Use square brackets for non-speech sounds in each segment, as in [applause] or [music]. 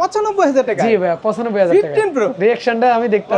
পঁচানব্বই হাজার টাকা। জি ভাইয়া পঁচানব্বই হাজার 15 Pro? রিয়াকশনটা আমি দেখতে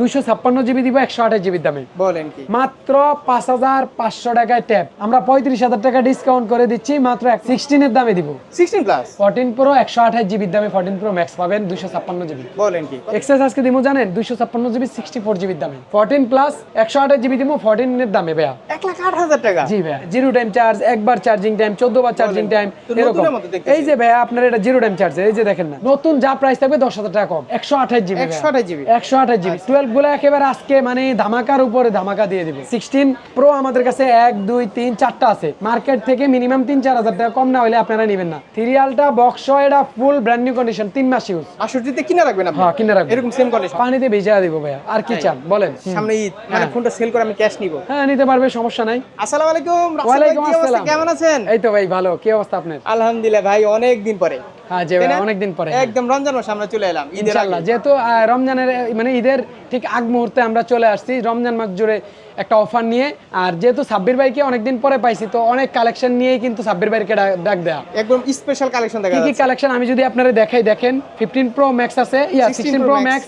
দুইশো ছাপ্পান্ন জিবি দিব একশো আঠাশ জিবির দামে। বলেন কি? মাত্র পাঁচ হাজার পাঁচশো টাকায় ট্যাব আমরা পঁয়ত্রিশ হাজার টাকা ডিসকাউন্ট করে দিচ্ছি মাত্র সিক্সটিনের দামে দিব। সিক্সটিন প্লাস ফোরটিন প্রো একশো আঠাশ জিবির দামে ফোরটিন প্রো ম্যাক্স পাবেন দুইশো ছাপ্পান্ন জিবি বলেন কি? এক্সেস আজকে দিব জানেন? দুইশো ছাপ্পান্ন জিবি সিক্সটি ফোর জিবির দামে। ফোরটিন প্লাস একশো আঠাশ জিবি দিব ফোরটিনের দামে ভাইয়া। এক লাখ আট হাজার টাকা? জি ভাইয়া জিরো টাইম চার্জ একবার চার্জিং টাইম চোদ্দ বার চার্জিং টাইম এরকম। দেখতেছি। এই যে ভাইয়া আপনার এটা জিরো টাইম চার্জ এই যে দেখেন না। নতুন যা প্রাইস থাকবে দশ হাজার টাকা কম। একশো আঠাশ জিবি একশো আঠাশ জিবি একশো আঠাশ জিবি টুয়েলভগুলো একেবারে আজকে মানে ধামাকার উপরে ধামাকা দিয়ে দিবে। সিক্সটিন প্রো আমাদের কাছে এক দুই তিন চারটা আছে। মার্কেট থেকে মিনিমাম তিন চার হাজার টাকা কম না হলে আপনারা নেবেন না। সিরিয়ালটা বক্স এটা ফুল ব্র্যান্ড নিউ কন্ডিশন তিন মাস ইউজ আশুটিতে কিনে রাখবেন আপনি? হ্যাঁ কিনে রাখব এরকম সেম কন্ডিশন পানিতে ভিজা দিব ভাইয়া। আর কি চান? বলেন। সামনে ঈদ মানে ফোনটা সেল করে আমি ক্যাশ নিব। হ্যাঁ নিতে পারবে সমস্যা নাই। আসসালামু আলাইকুম ভাই, ওয়ালাইকুম আসসালাম। কেমন আছেন? এই তো ভাই ভালো। কি অবস্থা আপনার? আলহামদুলিল্লাহ ভাই অনেক দিন পরে। হ্যাঁ যে অনেকদিন পরে একদম রমজান মাসে আমরা চলে এলাম ঈদের যেহেতু রমজানের মানে ঈদের ঠিক আগ মুহূর্তে আমরা চলে আসছি রমজান মাস জুড়ে একটা অফার নিয়ে আর যেহেতু সাব্বির ভাইকে অনেকদিন পরে পাইছি তো অনেক কালেকশন নিয়েই কিন্তু সাব্বির ভাইকে ডাক- ডাক দেয়া। একদম স্পেশাল কালেকশন দেখা কি কি কালেকশন আমি যদি আপনারা দেখাই দেখেন ফিফটিন প্রো ম্যাক্স আছে ইয়া sixteen pro max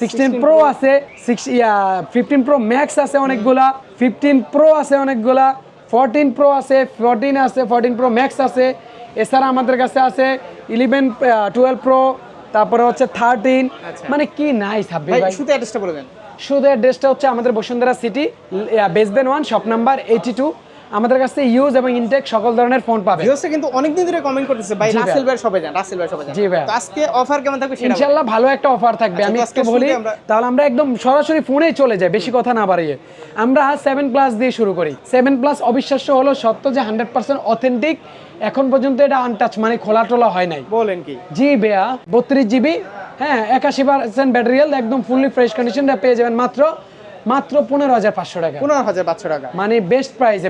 sixteen pro আছে সিক্স ইয়া ফিফটিন প্রো ম্যাক্স আছে অনেকগুলা ফিফটিন প্রো আছে অনেকগুলা ফোরটিন প্রো আছে ফোরটিন আছে ফোরটিন প্রো ম্যাক্স আছে এছাড়া আমাদের কাছে আছে ইলেভেন টুয়েলভ প্রো তারপরে হচ্ছে থার্টিন আচ্ছা। মানে কি নাই সাব্বির ভাই ভাই। শুধু অ্যাড্রেসটা বলে দেন। শুধু অ্যাড্রেসটা হচ্ছে আমাদের Bashundhara city basement one shop number eighty two আমাদের কাছে ইউজ এবং ইনটেক সকল ধরনের ফোন পাবে। ভিউসে কিন্তু অনেকদিন ধরে কমেন্ট করতেছে ভাই রাসেল ভাই সবে যান রাসেল ভাই সবে যান জি ভাই। তো আজকে অফার কেমন থাকবে সেটা বলেন। ভালো একটা অফার থাকবে। আচ্ছা, আমি আজকে বলি তাহলে আমরা একদম সরাসরি ফোনেই চলে যাই বেশি কথা না বাড়িয়ে। আমরা সেভেন প্লাস দিয়ে শুরু করি। সেভেন প্লাস অবিশ্বাস্য হলো সত্য যে হান্ড্রেড পার্সেন্ট অথেন্টিক এখন পর্যন্ত এটা আনটাচ মানে খোলা টোলা হয় নাই। বলেন কি? জি বেয়া বত্রিশ জিবি হ্যাঁ একাশি পার্সেন্ট ব্যাটারি হেলথ একদম ফুললি ফ্রেশ কন্ডিশনটা পেয়ে যাবেন মাত্র মাত্র পনেরো হাজার পাঁচশো টাকা। পনেরো হাজার পাঁচশো টাকা। মানে বেস্ট প্রাইস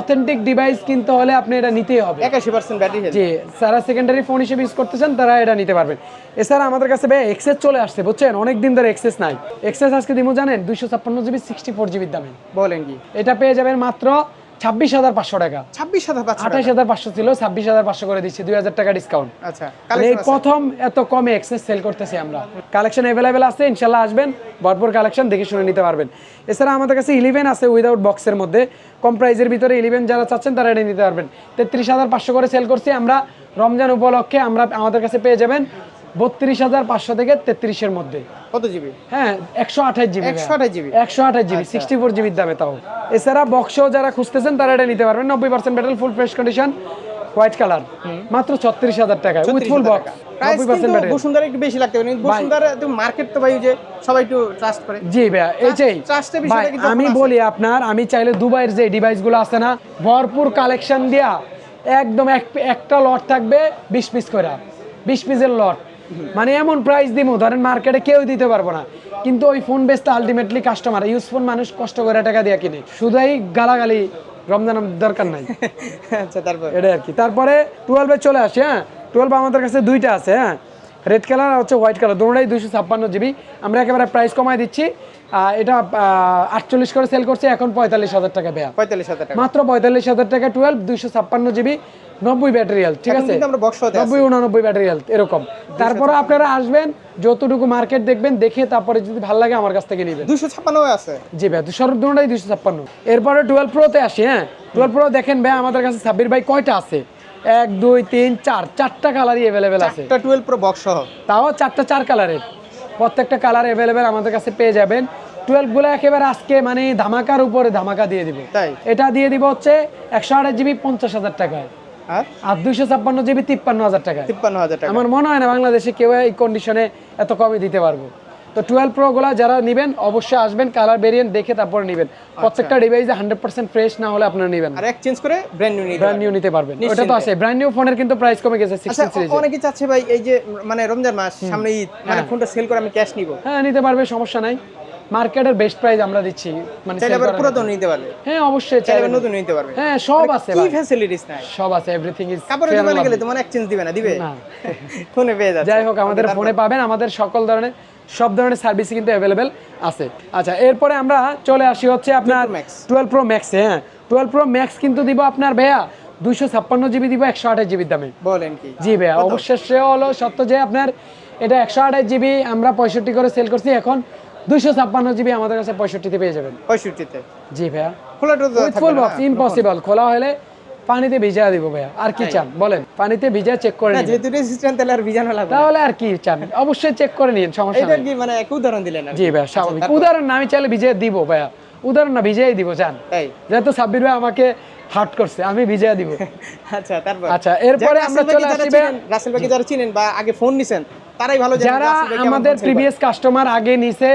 অথেন্টিক ডিভাইস কিনতে হলে আপনি এটা নিতেই হবে। একাশি পার্সেন্ট ব্যাটারি জি যারা সেকেন্ডারি ফোন হিসেবে ইউজ করতে চান তারা এটা নিতে পারবেন। এছাড়া আমাদের কাছে ভাই এক্সেস চলে আসছে বুঝছেন? অনেক দিন ধরে এক্সেস নাই। এক্সেস আজকে দিমু জানেন দুইশো ছাপ্পান্ন জিবি সিক্সটি ফোর জিবির দামে। বলেন কি? এটা পেয়ে যাবেন মাত্র ছাব্বিশ হাজার পাঁচশো টাকা। ছাব্বিশ হাজার আঠাশ হাজার পাঁচশো ছিল ছাব্বিশ হাজার পাঁচশো করে দিচ্ছি দুই হাজার টাকা ডিসকাউন্ট আচ্ছা এই কালেকশন প্রথম এত কমে এক্সেস সেল করতেছি আমরা। কালেকশন অ্যাভেলেবেল আছে ইনশাল্লাহ আসবেন ভরপুর কালেকশন দেখে শুনে নিতে পারবেন। এছাড়া আমাদের কাছে ইলেভেন আছে উইদাউট বক্সের মধ্যে। কম প্রাইজের ভিতরে ইলেভেন যারা চাচ্ছেন তারা এটা নিতে পারবেন। তেত্রিশ হাজার পাঁচশো করে সেল করছি আমরা। রমজান উপলক্ষে আমরা আমাদের কাছে পেয়ে যাবেন বত্রিশ হাজার পাঁচশো থেকে তেত্রিশের মধ্যে। কত জিবি হ্যাঁ একশো আঠাশ জিবি একশো আঠাশ জিবি একশো আঠাশ জিবি সিক্সটি ফোর জিবির দামে তাও। এছাড়া বক্সও যারা খুঁজতেছেন তারা এটা নিতে পারবেন। নব্বই percent battery full fresh condition white colour মাত্র ছত্রিশ হাজার টাকায় উইথ ফুল বক্স প্রাইস নব্বই পার্সেন্ট কিন্তু ব্যাটারি বসুন্ধরা একটু বেশি লাগতে পারে। বসুন্ধরা তো মার্কেট তো ভাই যে সবাই একটু ট্রাস্ট করে। জি ভাইয়া এইটাই trust এর বিষয়টা ভাই কিন্তু আমি বলি আপনার আমি চাইলে দুবাইয়ের যে ডিভাইসগুলো আছে না ভরপুর কালেকশন দিয়া একদম এক একটা লট থাকবে বিশ পিস করে বিশ পিসের লট মানে এমন প্রাইস দিব ধরেন মার্কেটে কেউ দিতে পারব না। কিন্তু ওই ফোন বেচতে আলটিমেটলি কাস্টমার ইউজ ফোন মানুষ কষ্ট করে টাকা দিয়ে কিনে। শুধুই গালাগালি রমজান দরকার নাই। [laughs] আচ্ছা তারপর? এটাই আর কি। তারপরে টুয়েলভে চলে আসি হ্যাঁ? টুয়েলভ আমাদের কাছে দুইটা আছে হ্যাঁ? রেড কালার আর হচ্ছে হোয়াইট কালার দুটোটাই দুইশো ছাপ্পান্ন জিবি আমরা একেবারে প্রাইস কমাই দিচ্ছি। এটা আটচল্লিশ করে সেল করছে এখন পঁয়তাল্লিশ হাজার টাকা বেয়া পঁয়তাল্লিশ হাজার মাত্র পঁয়তাল্লিশ হাজার টাকা টুয়েলভ দুইশো ছাপ্পান্ন জিবি নব্বই ব্যাটারি হেলথ ঠিক আছে। নব্বই উনানব্বই ব্যাটারি হেলথ এরকম। তারপরে আপনারা আসবেন যতটুকু মার্কেট দেখবেন দেখে তারপরে যদি ভালো লাগে আমার কাছ থেকে নেবেন। দুশো ছাপ্পান্ন আছে। জি ভাই দুশোর দুটাই দুশো ছাপ্পান্ন। এরপরে টুয়েলভ প্রোতে আসি হ্যাঁ? টুয়েলভ প্রো দেখেন ভাই আমাদের কাছে সাব্বির ভাই কয়টা আছে? এক দুই তিন চার চারটা কালারই অ্যাভেলেবেল আছে। টুয়েলভ প্রো বক্স সহ। তাও চারটা চার কালারের প্রত্যেকটা কালার অ্যাভেলেবেল আমাদের কাছে পেয়ে যাবেন। টুয়েলভগুলো একেবারে আজকে মানে ধামাকার উপরে ধামাকা দিয়ে দিব। তাই? এটা দিয়ে দিব হচ্ছে একশো আঠাশ জিবি পঞ্চাশ হাজার টাকায়। আর? দুইশো ছাপ্পান্ন জিবি তিপ্পান্ন হাজার টাকায়। তিপ্পান্ন হাজার টাকা। আমার মনে হয় না বাংলাদেশে কেউ এই কন্ডিশনে এত কমে দিতে পারব। তো টুয়েলভ প্রো গুলা যারা নেবেন অবশ্যই আসবেন কালার ভেরিয়েন্ট দেখে তারপরে নেবেন। প্রত্যেকটা ডিভাইসে হান্ড্রেড পার্সেন্ট ফ্রেশ না হলে আপনারা নেবেন আর এক্সচেঞ্জ করে ব্র্যান্ড নিউ নিতে ব্র্যান্ড নিউ নিতে পারবেন। ওটা তো আছে। ব্র্যান্ড নিউ ফোনের কিন্তু প্রাইস কমে গেছে আচ্ছা সিক্সটিন সিরিজে অনেকে চাচ্ছে ভাই এই যে মানে রমজান মাস সামনে ঈদ মানে ফোনটা সেল করে আমি ক্যাশ নিব। হ্যাঁ নিতে পারবে সমস্যা নাই। মার্কেটের বেস্ট প্রাইস আমরা দিচ্ছি মানে চাইলে আবার পুরাতন নিতে পারবে। হ্যাঁ অবশ্যই চাইলে নতুন নিতে পারবে। হ্যাঁ সব আছে কি ফ্যাসিলিটিস নাই। সব আছে এভরিথিং ইজ কাপড়ের দোকানে গেলে তোমার এক্সচেঞ্জ দিবে না দিবে? না। [laughs] ফোনে পেয়ে যাচ্ছে। যাই হোক আমাদের ফোনে পাবেন আমাদের সকল ধরনের সব ধরনের সার্ভিসই কিন্তু অ্যাভেলেবেল আছে। আচ্ছা এরপরে আমরা চলে আসি হচ্ছে আপনার 12 টুয়েলভ প্রো ম্যাক্সে হ্যাঁ। টুয়েলভ প্রো ম্যাক্স কিন্তু দিব আপনার ভাইয়া দুইশো ছাপ্পান্ন জিবি দিব একশো আঠাশ জিবির দামে। বলেন কি? জি ভাইয়া অবশ্যই হলো সত্য যে আপনার এটা একশো আঠাশ জিবি আমরা পঁয়ষট্টি করে সেল করছি। এখন দুইশো ছাপ্পান্ন জিবি আমাদের কাছে পঁয়ষট্টিতে পেয়ে যাবেন। পঁয়ষট্টিতে? জি ভাইয়া। উইথ ফুল বক্স ইম্পসিবল খোলা হলে পানিতে ভিজা দিব ভাইয়া। আর কি চান? বলেন। পানিতে ভিজা চেক করে নিন। যেহেতু রেজিস্ট্যান্ট তাহলে আর ভিজানো লাগবে তাহলে আর কি চান? অবশ্যই চেক করে নিন সমস্যা এটা কি মানে এক উদাহরণ দিলেন জি ভাইয়া স্বাভাবিক। উদাহরণ না আমি চাইলে ভিজিয়ে দিব ভাইয়া। উদাহরণ না দিব চান। যেহেতু সাব্বির ভাই আমাকে হার্ট করছে আমি ভিজিয়ে দিব। [laughs] আচ্ছা তারপর? আচ্ছা, এরপরে আমরা চলে আসি রাসেল ভাইকে যারা চিনেন বা আগে ফোন নিছেন তারাই ভালো যারা ভাই আমাদের। প্রিভিয়াস কাস্টমার আগে নিছে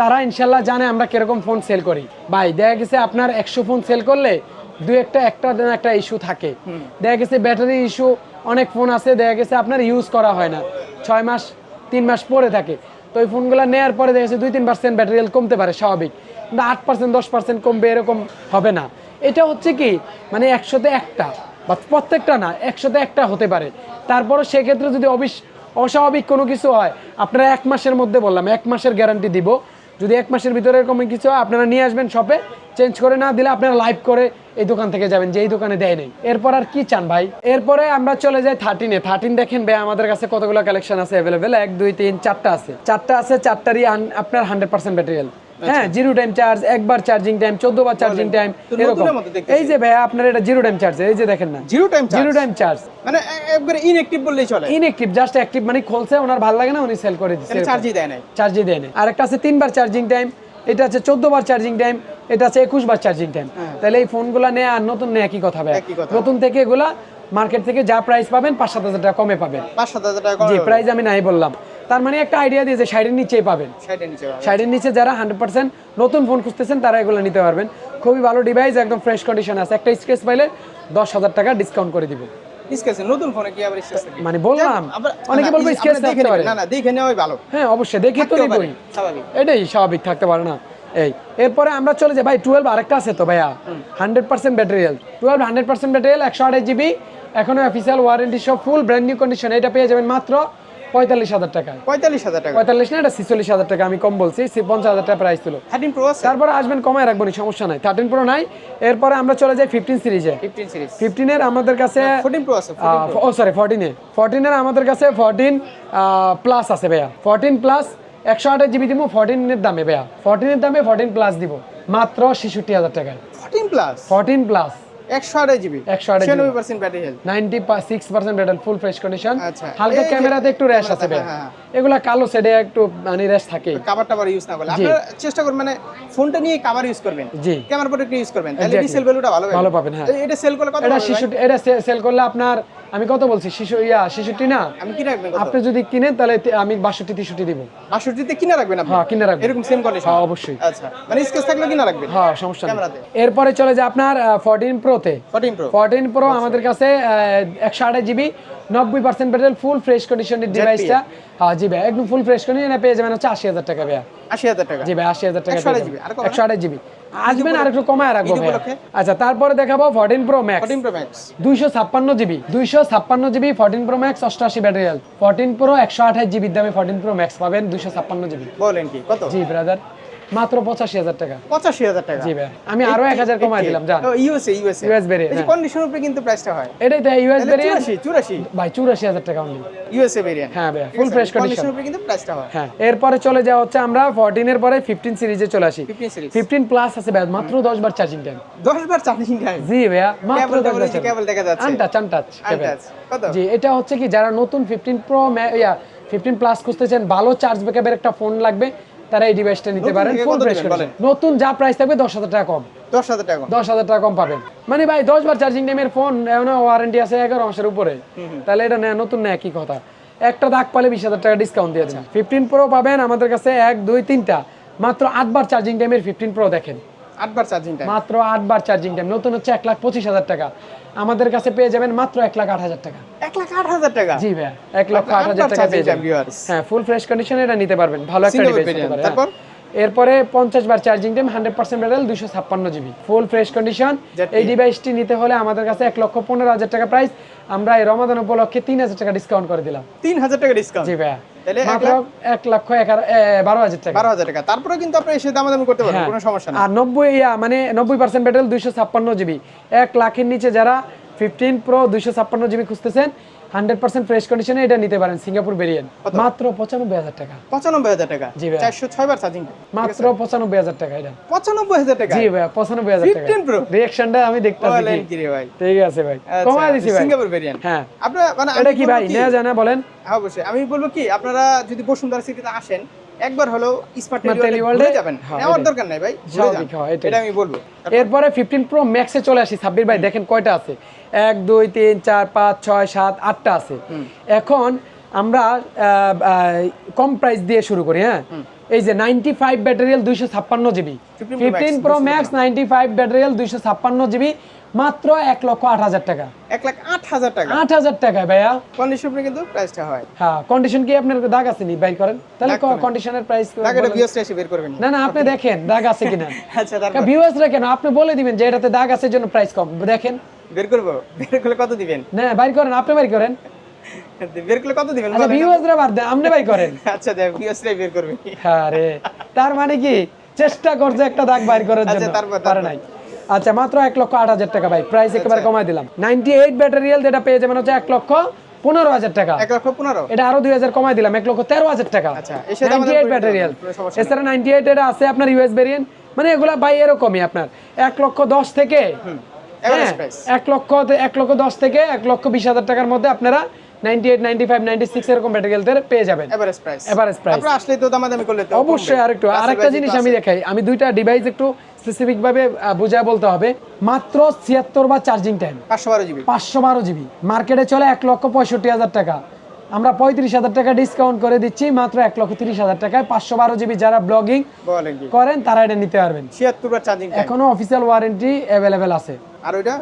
তারা ইনশাল্লাহ জানে আমরা কীরকম ফোন সেল করি। ভাই দেখা গেছে আপনার একশো ফোন সেল করলে দু একটা একটা না একটা ইস্যু থাকে। দেখা গেছে ব্যাটারি ইস্যু অনেক ফোন আছে দেখা গেছে আপনার ইউজ করা হয় না। ছয় মাস তিন মাস পরে থাকে। তো ওই ফোনগুলো নেওয়ার পরে দেখা গেছে দুই তিন পার্সেন্ট ব্যাটারি কমতে পারে স্বাভাবিক। কিন্তু আট পার্সেন্ট দশ পার্সেন্ট কমবে এরকম হবে না। এটা হচ্ছে কি মানে একশোতে একটা বা প্রত্যেকটা না একশোতে একটা হতে পারে। তারপরও সেক্ষেত্রে যদি অবিশ অস্বাভাবিক কোনো কিছু হয় আপনারা এক মাসের মধ্যে বললাম এক মাসের গ্যারান্টি দিব। যদি এক মাসের ভিতরে এরকম কিছু আপনারা নিয়ে আসবেন শপে চেঞ্জ করে না দিলে আপনারা লাইভ করে এই দোকান থেকে যাবেন, যে এই দোকানে দেয় নেই। এরপর আর কি চান ভাই? এরপরে আমরা চলে যাই থার্টিনে থার্টিন দেখেন ভাই, আমাদের কাছে কতগুলো কালেকশন আছে অ্যাভেলেবেল এক, দুই, তিন, চারটা আছে। চারটা আছে, চারটারই আপনার হান্ড্রেড পার্সেন্ট ব্যাটারিয়াল হ্যাঁ জিরো টাইম চার্জ একবার চার্জিং টাইম চোদ্দ বার চার্জিং টাইম এরকম। এই যে ভাই আপনার এটা জিরো টাইম চার্জ এই যে দেখেন না। Zero time zero time charge. মানে একবারে ইনঅ্যাক্টিভ বললেই চলে। ইনএক্টিভ জাস্ট অ্যাক্টিভ মানে খুলছে ওনার ভালো লাগে না উনি সেল করে দিচ্ছে। চার্জই দেয় নাই। চার্জই দেয় না আর একটা আছে তিনবার চার্জিং টাইম এটা আছে চোদ্দ বার চার্জিং টাইম এটা আছে একুশ বার চার্জিং টাইম তাহলে এই ফোনগুলো নেয় আর নতুন নেয় একই কথা। ভাই। নতুন থেকে এগুলা মার্কেট থেকে যা প্রাইস পাবেন পাঁচ সাত হাজার টাকা কমে পাবেন। পাঁচ সাত হাজার টাকা জি প্রাইস আমি নাই বললাম। তার মানে একটা আইডিয়া দিয়েছে সাইডের নিচেই পাবেন। সাইডের নিচে যারা হান্ড্রেড পার্সেন্ট নতুন ফোন খুঁজতেছেন তারা এগুলো নিতে পারবেন। খুবই ভালো ডিভাইস একদম ফ্রেশ কন্ডিশন আছে। একটা স্ক্রেচ পাইলে দশ হাজার টাকা ডিসকাউন্ট করে দিব নতুন ফোনে কি আবার মানে বললাম অনেকে বলবে স্কেচ থাকতে পারে। না না দেখে নেওয়াই ভালো। হ্যাঁ অবশ্যই দেখি তো নিবই। স্বাভাবিক। এটাই স্বাভাবিক থাকতে পারে না। এই এরপরে আমরা চলে যাই। ভাই টুয়েলভ আরেকটা আছে তো ভাইয়া? হান্ড্রেড পার্সেন্ট ব্যাটারিয়াল টুয়েলভ হান্ড্রেড পার্সেন্ট ব্যাটারিয়াল একশো আঠাশ জিবি এখনও অফিসিয়াল ওয়ারেন্টি সব ফুল ব্র্যান্ড নিউ কন্ডিশন এটা পেয়ে যাবেন মাত্র পঁয়তাল্লিশ হাজার টাকায়। পঁয়তাল্লিশ হাজার টাকা। পঁয়তাল্লিশ না এটা ছিচল্লিশ হাজার টাকা আমি কম বলছি পঞ্চাশ হাজার টাকা প্রাইস ছিল থার্টিন প্রো তারপরে আসবেন কমায় সমস্যা নাই। থার্টিন প্রো নাই এরপরে আমরা চলে যাই ফিফটিন সিরিজে ফিফটিন সিরিজ ফিফটিনের আমাদের কাছে ফোরটিন প্রো আছে ও সরি ফোরটিনে ফোরটিনের আমাদের কাছে ফোরটিন প্লাস আছে ভাইয়া। ফোরটিন প্লাস একশো আঠাশ জিবি দিব ফোরটিনের দামে ভাইয়া। ফোরটিনের দামে ফোরটিন প্লাস দিব। মাত্র ছেষট্টি হাজার টাকায়। ফোরটিন প্লাস ফোরটিন প্লাস একশো আড়াই জিবি। 128 ছিয়ানব্বই percent battery health ninety six percent battery full fresh condition আচ্ছা। হালকা ক্যামেরাতে একটু র্যাশ আছে হ্যাঁ, এগুলা কালো সেডে একটু মানে র্যাশ থাকে। কাভার টাভার ইউজ না করলে। আপনারা চেষ্টা করবেন মানে ফোনটা নিয়ে কাভার ইউজ করবেন। জি। ক্যামেরা প্রোটেক্ট ইউজ করবেন। তাহলে Exactly. ভ্যালুটা ভালো ভালো পাবেন, হ্যাঁ। এটা সেল করলে কত এটা শিশু এটা সেল করলে আপনার আমি কত বলছি? শিশু ইয়া শিশুটি না? আমি কি রাখবেন আপনি যদি কিনেন তাহলে তে- আমি বাষট্টি তেষট্টি দিব। বাষট্টিতে কিনা রাখবেন আপনি? হ্যাঁ কিনে রাখবেন। এরকম সেম কন্ডিশন হ্যাঁ অবশ্যই। আচ্ছা। মানে স্কেচ থাকলে কিনা রাখবেন? হ্যাঁ সমস্যা নেই। এরপরে চলে যায় আপনার ফোরটিন প্রোতে ফোরটিন প্রো ফোরটিন প্রো আমাদের কাছে একশো আঠাশ জিবি নব্বই পার্সেন্ট ব্যাটারি ফুল ফ্রেশ কন্ডিশনের ডিভাইসটা হ্যাঁ জি ভাই একদম ফুল ফ্রেশ কন্ডিশন পেয়ে যাবেন হচ্ছে আশি হাজার টাকা ভাইয়া। আশি হাজার টাকা? জি ভাই আশি হাজার টাকা 128? একশো আঠাশ জিবি। আসবেন আর একটু কমায় রাখব আচ্ছা তারপরে দেখাবো fourteen pro max fourteen pro max দুইশো ছাপ্পান্ন জিবি দুইশো ছাপ্পান্ন জিবি ফোরটিন প্রো ম্যাক্স অষ্টআশি ব্যাটারি ফোরটিন প্রো একশো আঠাশ জিবির দামে ফোরটিন প্রো ম্যাক্স পাবেন দুইশো ছাপ্পান্ন জিবি বলেন কি কত? জি ব্রাদার মাত্র পঁচাশি হাজার টাকা। পঁচাশি হাজার টাকা? জি ভাই আমি আরও এক হাজার কমাই দিলাম জান ইউএসএ ইউএসএ এই হ্যাঁ। কন্ডিশনের উপরে কিন্তু প্রাইসটা হয়। এটাই তো ইউএস ভেরিয়েন্ট চুরাশি চুরাশি। ভাই চুরাশি হাজার টাকা অনলি ইউএসএ ভেরিয়েন্ট হ্যাঁ ভাই ফুল ফ্রেশ কন্ডিশন কন্ডিশনের উপরে কিন্তু প্রাইসটা হয়। হ্যাঁ এরপরে চলে যাওয়া হচ্ছে আমরা ফোরটিন এর পরে ফিফটিন সিরিজে চলে আসি। ফিফটিন প্লাস আছে ভাই মাত্র দশ বার চার্জিং টাইম দশ বার চার্জিং টাইম জি ভাইয়া মাত্র দশ বার কেবল দেখা যাচ্ছে। আনটাচ আনটাচ জি এটা হচ্ছে কি যারা নতুন ফিফটিন প্রো ইয়া ফিফটিন প্লাস খুঁজতেছেন ভালো চার্জ ব্যাকআপের একটা ফোন লাগবে। তারা এই ডিভাইসটা নিতে পারেন ফুল ফ্রেশ দিবেন নতুন যা প্রাইস থাকবে দশ হাজার টাকা কম। দশ হাজার টাকা দশ হাজার টাকা কম পাবেন। মানে ভাই দশ বার চার্জিং টাইমের ফোন এমন ওয়ারেন্টি আছে এগারো মাসের উপরে। তাহলে এটা নেয় নতুন নেয় কি কথা? একটা দাগ পালে বিশ হাজার টাকা ডিসকাউন্ট দিয়ে দেন। ফিফটিন প্রো পাবেন আমাদের কাছে এক দুই তিনটা। মাত্র আটবার চার্জিং টাইমের ফিফটিন প্রো দেখেন। আটবার চার্জিং টাইম মাত্র আটবার চার্জিং টাইম নতুন হচ্ছে এক লাখ পঁচিশ হাজার টাকা। আমাদের কাছে পেয়ে যাবেন মাত্র এক লাখ আট হাজার টাকা। এক লাখ আট হাজার টাকা? জি ভাই এক লক্ষ আট হাজার টাকা পেয়ে যাবেন। হ্যাঁ ফুল ফ্রেশ কন্ডিশনে এটা নিতে পারবেন ভালো একটা ডিভাইস তারপর? হ্যাঁ। এরপরে পঞ্চাশ বার charging time hundred percent battery দুশো ছাপ্পান্ন জিবি ফুল ফ্রেশ কন্ডিশন এই ডিভাইসটি নিতে হলে আমাদের কাছে এক লক্ষ পনেরো হাজার টাকা প্রাইস আমরা এই রমাদান উপলক্ষে তিন হাজার টাকা ডিসকাউন্ট করে দিলাম। তিন হাজার টাকা ডিসকাউন্ট জি ভাইয়া। তাহলে এক লক্ষ বারো হাজার টাকা। বারো হাজার টাকা। তারপরে কিন্তু আপনি এসে দামাদামি করতে পারবেন হ্যাঁ। কোনো সমস্যা আর নব্বই ইয়া মানে নব্বই পার্সেন্ট দুইশো ছাপ্পান্ন জিবি এক লাখের নিচে যারা ফিফটিন প্রো দুইশো ছাপ্পান্ন জিবি খুঁজতেছেন হান্ড্রেড পার্সেন্ট ফ্রেশ কন্ডিশনে এটা নিতে পারেন সিঙ্গাপুর ভেরিয়েন্ট মাত্র পঁচানব্বই হাজার টাকা। পঁচানব্বই হাজার টাকা? জি ভাই। চারশো ছয় বার চার্জিং মাত্র পঁচানব্বই হাজার টাকা এটা। পঁচানব্বই হাজার টাকা? জি ভাই পঁচানব্বই হাজার টাকা। রিয়াকশনটা আমি দেখতে পাচ্ছি ভাই। ঠিক আছে ভাই। আচ্ছা, কমায় দিছি ভাই। সিঙ্গাপুর ভেরিয়েন্ট হ্যাঁ। আপনারা মানে এটা কি ভাই? নেওয়া যায় না বলেন। হ্যাঁ অবশ্যই। আমি বলব কি আপনারা যদি বসুন্ধরা সিটিতে আসেন একবার হলো স্মার্ট যাবেন। হ্যাঁ, নেওয়ার দরকার নাই ভাই স্বাভাবিক, যান। হ্যাঁ, এটা আমি বলব। এরপরে ফিফটিন প্রো ম্যাক্সে চলে আসি। সাব্বির ভাই দেখেন কয়টা আছে? এক দুই তিন চার পাঁচ ছয় সাত আটটা আছে। এখন আমরা কম প্রাইস দিয়ে শুরু করি হ্যাঁ? এই যে নাইনটি ফাইভ ব্যাটারিয়াল দুইশো ছাপ্পান্ন GB 15 Pro Max, fifteen pro max ninety five ব্যাটারিয়াল দুইশো ছাপ্পান্ন জিবি মাত্র এক লক্ষ আট হাজার টাকা। এক লাখ আট হাজার টাকা। আট হাজার টাকায় ভাইয়া। কন্ডিশন কিন্তু প্রাইসটা হয়। হ্যাঁ কন্ডিশন কি আপনার দাগ আছে নি? বাইর করেন। তাহলে কন্ডিশনের প্রাইস টাকা এটা বিএস এসে বের করবেন। না না আপনি দেখেন দাগ আছে কিনা। [laughs] আচ্ছা তারপর। ভিউয়ার্সরা কেন? আপনি বলে দিবেন যে এটাতে দাগ আছে জন্য প্রাইস কম। দেখেন। বের করব? বের করলে কত দিবেন? না বাইর করেন আপনি বাইর করেন। বের করলে কত দিবেন? আচ্ছা ভিউয়ার্সরা বাদ দেন আপনি বাইর করেন। [laughs] আচ্ছা দেখ বিএস বের করবে। আরে তার মানে কি? চেষ্টা করছে একটা দাগ বাইর করার আচ্ছা, জন্য। পারে নাই। মাত্র এক লক্ষ আট হাজার টাকা ভাই। প্রাইস। একেবারে কমাই দিলাম। নাইনটি এইট ব্যাটারিয়াল যেটা পেয়ে যাবেন হচ্ছে এক লক্ষ পনেরো হাজার টাকা। এক লক্ষ পনেরো? এটা আরও দুই হাজার কমাই দিলাম এক লক্ষ তেরো হাজার টাকা। এর সাথে নাইনটি এইট ব্যাটারিয়াল এছাড়া নাইনটি এইট এটা আছে আপনার ইউএস ভেরিয়েন্ট মানে এগুলা বাই এরকমই আপনার। এক লক্ষ দশ থেকে হ্যাঁ, এক লক্ষ এক লক্ষ দশ থেকে এক লক্ষ বিশ হাজার টাকার মধ্যে আপনারা ninety eight ninety five ninety six এরকম ব্যাটারিয়াল পেয়ে যাবেন। Average price Average price। আসলে তো দামাদামি করলে অবশ্যই আরেকটু আরেকটা জিনিস আমি দেখাই আমি দুইটা ডিভাইস একটু স্পেসিফিক ভাবে আহ, বলতে হবে। মাত্র ছিয়াত্তর বা চার্জিং টাইম পাঁচশো বারো জিবি পাঁচশো বারো জিবি মার্কেটে চলে এক লক্ষ পঁয়ষট্টি হাজার টাকা। আমরা পঁয়ত্রিশ হাজার টাকা ডিসকাউন্ট করে দিচ্ছি মাত্র এক লক্ষ তিরিশ হাজার টাকায়। পাঁচশো বারো জিবি যারা ব্লগিং করেন তারা এটা নিতে পারবেন। ছিয়াত্তর চার্জিং এখনও অফিসিয়াল ওয়ারেন্টি অ্যাভেলেবেল আছে। আর ওইটা?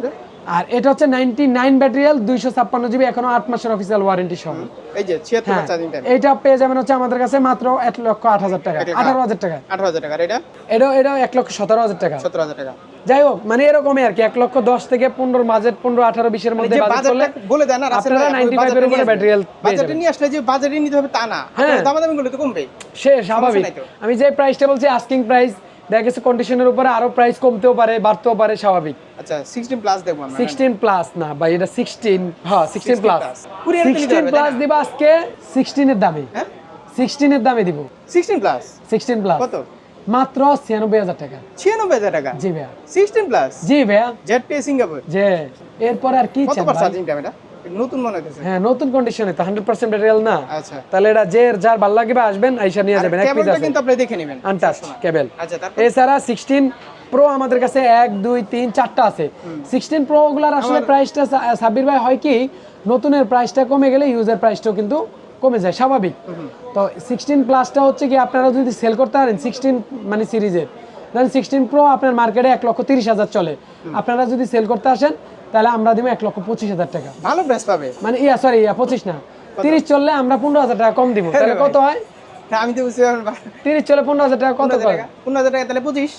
আর এটা হচ্ছে নাইনটি নাইন ব্যাটারিয়াল দুইশো ছাপ্পান্ন জিবি এখনও আট মাসের অফিসিয়াল ওয়ারেন্টি সহ। এই যে ছিয়াত্তর হ্যাঁ বার চার্জিং টাইম এইটা পেয়ে যাবেন হচ্ছে আমাদের কাছে মাত্র এক লক্ষ আট হাজার টাকা এক লাখ আঠারো হাজার টাকা। আঠারো হাজার টাকা আর এটা? এটাও এটাও এক লক্ষ সতেরো হাজার টাকা। সতেরো হাজার টাকা। যাই হোক মানে এরকমই আর কি এক লক্ষ দশ থেকে পনেরো বাজেট পনেরো আঠারো বিশের মধ্যে বাজেট করলে বলে দেন রাসেল আপনারা 95 এর উপরে বাজারটা যাবেন। নিয়ে আসলে যে বাজারে নিতে হবে তা না। হ্যাঁ। দামাদামি করলে তো কমবে সে স্বাভাবিক। আমি যে প্রাইস প্রাইসটা বলছি আস্কিং প্রাইস দেখা গেছে কন্ডিশনের উপরে আরও প্রাইস কমতেও পারে বাড়তেও পারে স্বাভাবিক। আচ্ছা প্লাস দেখব আমরা প্লাস না ভাই এটা হ্যাঁ 16 প্লাস প্লাস দামে। হ্যাঁ? দিব। সিক্সটিন প্লাস সিক্সটিন প্লাস কত? মাত্র টাকা। ছিয়ানব্বই হাজার টাকা? জি ভাইয়া। সিক্সটিন প্লাস জি ভাইয়া। জেড পে সিঙ্গাপুর যে এরপর আর কি কত চান চার্জিং টাইম এটা নতুন মনে হ্যাঁ নতুন কন্ডিশনে তো হান্ড্রেড পার্সেন্ট ম্যাটেরিয়াল না। আচ্ছা। তাহলে এটা যে যার ভালো লাগবে আসবেন আইসা নিয়ে যাবেন এক পিস আছে কিন্তু আপনি দেখে নেবেন। আনটাচ কেবল আচ্ছা তারপর? এছাড়া সিক্সটিন প্রো আমাদের কাছে এক দুই তিন চারটা আছে। সিক্সটিন প্রো গুলার আসলে প্রাইসটা সাব্বির ভাই হয় কি নতুনের প্রাইসটা কমে গেলে ইউজার প্রাইসটাও কিন্তু কমে যায় স্বাভাবিক। তো সিক্সটিন প্লাসটা হচ্ছে কি আপনারা যদি সেল করতে পারেন সিক্সটিন মানে সিরিজের দেন সিক্সটিন প্রো আপনার মার্কেটে এক লক্ষ তিরিশ হাজার চলে। আপনারা যদি সেল করতে আসেন তাহলে আমরা দিব এক লক্ষ পঁচিশ হাজার টাকা। ভালো প্রাইস পাবে। মানে ইয়া সরি ইয়া পঁচিশ না। তিরিশ চললে আমরা পনেরো হাজার টাকা কম দিব। তাহলে কত হয়? আমি তো বুঝতে তিরিশ চলে পনেরো হাজার টাকা কত পনেরো হাজার টাকা। পনেরো হাজার টাকা তাহলে পঁচিশ।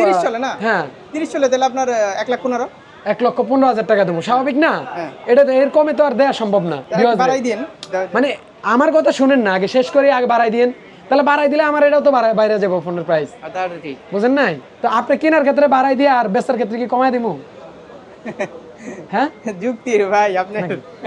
তিরিশ চলে না? হ্যাঁ। তিরিশ চলে তাহলে আপনার এক লাখ পনেরো। এক লক্ষ পনেরো হাজার টাকা দেবো। স্বাভাবিক না? হ্যাঁ। এটা তো এর কমে তো আর দেওয়া সম্ভব না। মানে আমার কথা শুনেন না আগে শেষ করে আগে বাড়াই দিন তাহলে বাড়াই দিলে আমার এটাও তো বাইরে যাব ফোনের প্রাইস বুঝেন নাই? তো আপনি কেনার ক্ষেত্রে বাড়াই দিয়ে আর বেচার ক্ষেত্রে কি কমাই দিব [laughs] হ্যাঁ? যুক্তি ভাই আপনি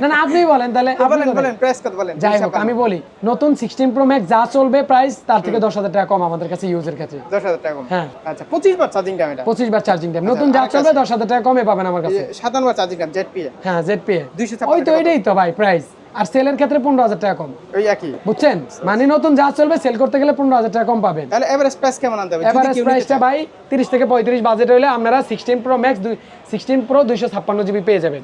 না না আপনিই বলেন তাহলে আপনি বলেন বলেন। প্রাইস কত বলেন যাই হোক আমি বলি নতুন সিক্সটিন প্রো ম্যাক্স যা চলবে প্রাইস তার থেকে দশ হাজার টাকা কম আমাদের কাছে ইউজের কাছে। দশ হাজার টাকা কম। হ্যাঁ। আচ্ছা পঁচিশ বার চার্জিং টাইম এটা। পঁচিশ বার চার্জিং টাইম নতুন যা চলবে দশ হাজার টাকা কমে পাবেন আমার কাছে। সাতান্ন বার চার্জিং টাইম জেড পি হ্যাঁ জেড পে দুইশো ওই তো এটাই তো ভাই প্রাইস আর সেলের ক্ষেত্রে পনেরো হাজার টাকা কম। ওই একই। বুঝছেন? মানে নতুন যা চলবে সেল করতে গেলে পনেরো হাজার টাকা কম পাবেন। তাহলে এভারেজ প্রাইস কেমন আনতে হবে? এভারেজ প্রাইসটা ভাই তিরিশ থেকে পঁয়ত্রিশ বাজেট হলে আপনারা sixteen pro max sixteen pro দুইশো ছাপ্পান্ন জিবি পেয়ে যাবেন।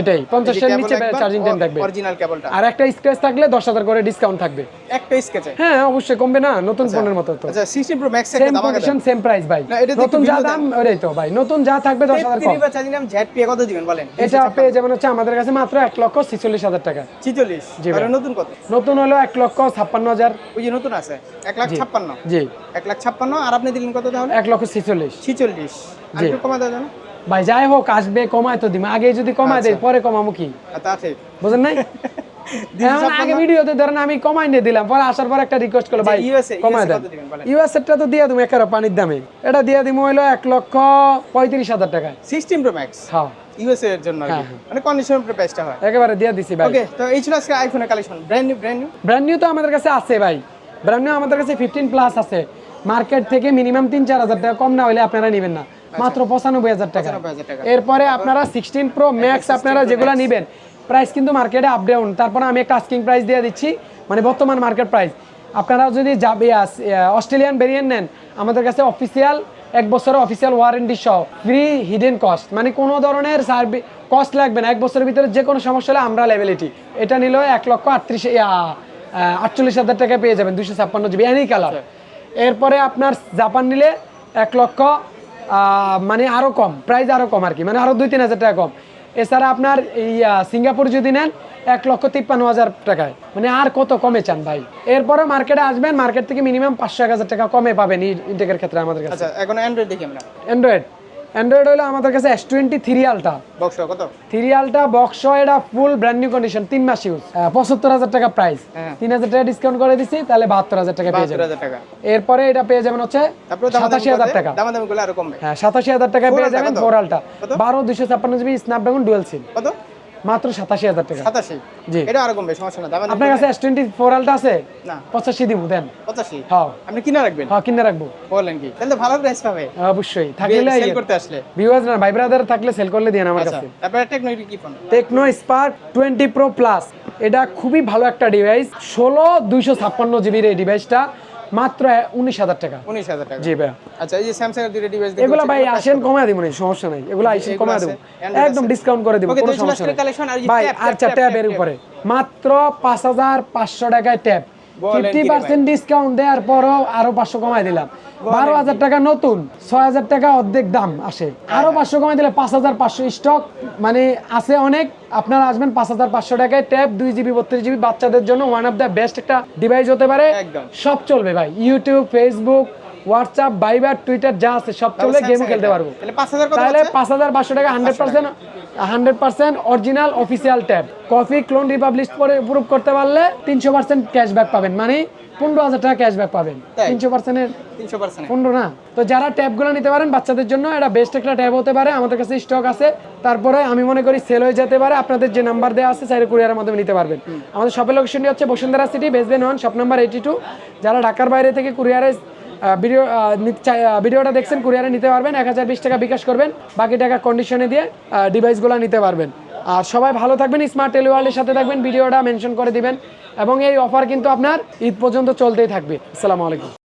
এটাই, 50 এর নিচে charging time থাকবে। অরিজিনাল কেবলটা আর একটা স্ক্র্যাচ থাকলে দশ হাজার করে ডিসকাউন্ট থাকবে। একটা স্কেচে হ্যাঁ অবশ্যই কমবে না নতুন ফোনের মতো তো। আচ্ছা 16 pro max same condition same price ভাই। এটা নতুন যা দাম ওটাই তো ভাই। নতুন যা থাকবে দশ হাজার কম। তিরিশ বার চার্জিং টাইম জেড পি কত দিবেন বলেন? এটা পেয়ে যাবেন হচ্ছে আমাদের কাছে মাত্র এক লক্ষ ছিচল্লিশ হাজার টাকা। 46 জি ভাই। নতুন কত? নতুন হলো এক লক্ষ ছাপ্পান্ন হাজার। ওই যে নতুন আছে এক লাখ ছাপ্পান্ন। জি। এক লাখ ছাপ্পান্ন আর আপনি দিলেন কত তাহলে? এক লক্ষ ছিচল্লিশ। ছিচল্লিশ। আর একটু কমা দেওয়া যাবে ভাই যাই হোক আসবে কমায় তো দিম। আগে যদি কমায় দেয় পরে কমামু কি? আর তা ঠিক। বুঝেন নাই? [laughs] আগে ভিডিওতে ধরেন আমি কমাই নিয়ে দিলাম পরে আসার পর একটা রিকোয়েস্ট করল ভাই দেন? ইউএস তো দিয়ে দিবো পানির দামে। এটা দিয়ে দিবো হইল এক লক্ষ পঁয়ত্রিশ হাজার টাকায়। 16 প্রো ম্যাক্স। হ্যাঁ। ইউএসএ এর জন্য। হ্যাঁ, হ্যাঁ। মানে প্রাইসটা হয়। একেবারে দিয়ে দিছি ভাই। ওকে তো এই ছিল আজকে আইফোনের collection brand new brand new brand new তো আমাদের কাছে আছে ভাই। ব্র্যান্ড নিউ আমাদের কাছে ফিফটিন প্লাস আছে। মার্কেট থেকে মিনিমাম তিন চার হাজার টাকা কম না হলে আপনারা নেবেন না। মাত্র হাজার টাকা। 95,000 টাকা। এরপরে আপনারা সিক্সটিন প্রো ম্যাক্স আপনারা যেগুলো নেবেন প্রাইস কিন্তু মার্কেটে আপ ডাউন তারপরে আমি একটা আস্কিং প্রাইস দিয়ে দিচ্ছি। মানে বর্তমান মার্কেট প্রাইস আপনারা যদি যাবে অস্ট্রেলিয়ান ভেরিয়েন্ট নেন আমাদের কাছে অফিসিয়াল এক বছরের অফিসিয়াল ওয়ারেন্টি সহ ফ্রি হিডেন কস্ট মানে কোনো ধরনের সার্ভিস কস্ট লাগবে না। এক বছরের ভিতরে যে কোনো সমস্যা হলে আমরা লেভেলিটি এটা নিলেও এক লক্ষ আটত্রিশ আটচল্লিশ হাজার টাকা পেয়ে যাবেন দুশো ছাপ্পান্ন জিবি এনি কালার এরপরে আপনার জাপান নিলে এক লক্ষ মানে আরও কম প্রাইস আরও কম আর কি। মানে আরও দুই তিন হাজার টাকা কম। এছাড়া আপনার এই সিঙ্গাপুর যদি নেন এক লক্ষ তিপ্পান্ন হাজার টাকায়। মানে আর কত কমে চান ভাই? এরপরে মার্কেটে আসবেন মার্কেট থেকে মিনিমাম পাঁচশো এক হাজার টাকা কমে পাবেন ইনটেকের ক্ষেত্রে আমাদের কাছে। আচ্ছা এখন অ্যান্ড্রয়েড দেখি আমরা। অ্যান্ড্রয়েড অ্যান্ড্রয়েড হলো আমাদের কাছে S twenty three ultra box কত? থ্রি আলটা বক্স এটা ফুল ব্র্যান্ড নিউ কন্ডিশন তিন মাস ইউজ পঁচাত্তর হাজার টাকা প্রাইস হ্যাঁ। তিন হাজার টাকা ডিসকাউন্ট করে দিচ্ছি তাহলে বাহাত্তর হাজার টাকা পেয়ে যাবেন। এরপরে এটা পেয়ে যাবেন হচ্ছে সাতাশি হাজার টাকা। হ্যাঁ সাতাশি হাজার টাকা পেয়ে যাবেন? ফোর আলটা বারো দুশো ছাপ্পান্ন জিবি স্ন্যাপড্রাগন ডুয়েল সিম কত? মাত্র সাতাশি হাজার টাকা। সাতাশি? জি। এটা আরও কমবে সমস্যা না আপনার কাছে এস টোয়েন্টি ফোর আলটা আছে? না। পঁচাশি দিব দেন। পঁচাশি? হ্যাঁ। আপনি কিনা রাখবেন? হ্যাঁ কিনে রাখব। বলেন কি? তাহলে ভালো প্রাইস পাবে। অবশ্যই। থাকলে সেল করতে আসলে। ভিউয়ার্স না ভাই ব্রাদার থাকলে সেল করলে দিয়ে আমার আচ্ছা। কাছে। তারপরে টেকনো কি phone Tecno Spark twenty pro plus এটা খুবই ভালো একটা ডিভাইস ষোলো দুইশো ছাপ্পান্ন জিবির এই ডিভাইসটা মাত্র উনিশ হাজার টাকা। উনিশ হাজার টাকা। জি ভাই আচ্ছা এই যে স্যামসাং এর দুটো ডিভাইস এগুলো ভাই আসেন কমায় দিব সমস্যা নাই। এগুলো এগুলো কমায় দেব। একদম। ডিসকাউন্ট করে দিব কোনো সমস্যা নাই। ভাই আচ্ছা ট্যাবের উপরে। মাত্র পাঁচ হাজার পাঁচশো টাকায় ট্যাব ফিফটি পার্সেন্ট ডিসকাউন্ট দেওয়ার পরও আরও পাঁচশো কমাই দিলাম। বারো হাজার টাকা নতুন ছয় হাজার টাকা অর্ধেক দাম আসে। আরও পাঁচশো কমাই দিলে পাঁচ হাজার পাঁচশো স্টক মানে আছে অনেক আপনারা আসবেন পাঁচ হাজার পাঁচশো টাকায় ট্যাব দুই জিবি বত্রিশ জিবি বাচ্চাদের জন্য ওয়ান অফ দ্য বেস্ট একটা ডিভাইস হতে পারে। সব চলবে ভাই YouTube Facebook WhatsApp Viber Twitter যা আছে সব চলবে গেম খেলতে পারব। তাহলে পাঁচ হাজার পাঁচশো টাকা hundred percent hundred percent original official tab copy clone republish করে প্রুভ করতে পারলে তিনশো পার্সেন্ট ক্যাশব্যাক পাবেন। মানে পনেরো হাজার টাকা ক্যাশব্যাক পাবেন? তিনশো পার্সেন্টের তিনশো পার্সেন্ট পনেরো না। তো যারা ট্যাবগুলো নিতে পারেন বাচ্চাদের জন্য এটা বেস্ট একটা ট্যাব হতে পারে। আমাদের কাছে স্টক আছে। তারপরে আমি মনে করি সেল হয়ে যেতে পারে। আপনাদের যে নাম্বার দেওয়া আছে চাইলে কুরিয়ারের মাধ্যমে নিতে পারবেন। আমাদের শপের লোকেশনটি হচ্ছে Bashundhara city basement one shop number eighty two যারা ঢাকার বাইরে থেকে কুরিয়ারে ভিডিও ভিডিওটা দেখছেন কুরিয়ারে নিতে পারবেন, এক হাজার বিশ টাকা বিকাশ করবেন, বাকি টাকা কন্ডিশনে দিয়ে ডিভাইসগুলো নিতে পারবেন। আর সবাই ভালো থাকবেন স্মার্ট টেলিওয়ার্ল্ডের সাথে থাকবেন ভিডিওটা মেনশন করে দিবেন, এবং এই অফার কিন্তু আপনার ঈদ পর্যন্ত চলতেই থাকবে। আসসালামু আলাইকুম।